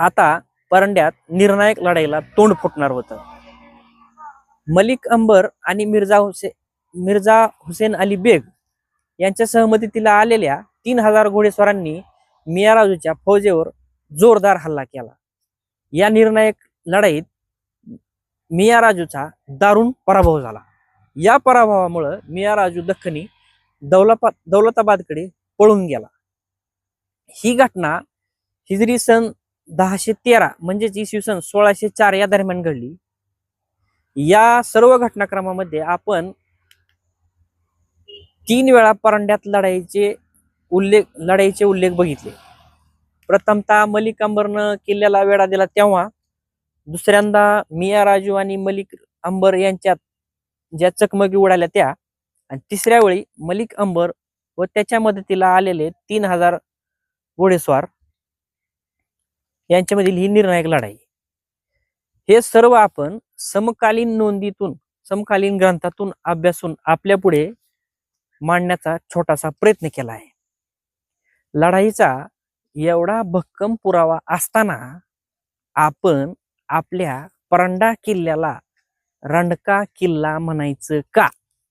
आता परंड्यात निर्णायक लढाईला तोंड फुटणार होतं. मलिक अंबर आणि मिर्झा हुसे मिर्झा हुसेन अली बेग यांच्या सहमतीला आलेल्या तीन हजार घोडेस्वारांनी मियाराजूच्या फौजेवर जोरदार हल्ला केला. या निर्णायक लढाईत मियाराजूचा दारुण पराभव झाला. या पराभवामुळं मियाराजू दख्खनी दौलपा दौलताबादकडे पळून गेला. ही घटना हिजरी सन दहाशे तेरा म्हणजेच इसवी सन सोळाशे चार या दरम्यान घडली. या सर्व घटनाक्रमामध्ये आपण तीन वेळा परंड्यात लढाईचे उल्लेख लढाईचे उल्लेख बघितले. प्रथमतः मलिक अंबरनं किल्ल्याला वेढा दिला तेव्हा दुसऱ्यांदा मिया राजू आणि मलिक अंबर यांच्यात ज्या चकमकी उडाल्या त्या आणि तिसऱ्या वेळी मलिक अंबर व त्याच्या मदतीला आलेले तीन हजार घोडेस्वार यांच्यामधील ही निर्णायक लढाई. हे सर्व आपण समकालीन नोंदीतून समकालीन ग्रंथातून अभ्यासून आपल्या पुढे मांडण्याचा छोटासा प्रयत्न केला आहे. लढाईचा एवढा भक्कम पुरावा असताना आपण आपल्या परंडा किल्ल्याला रंडका किल्ला म्हणायचं का?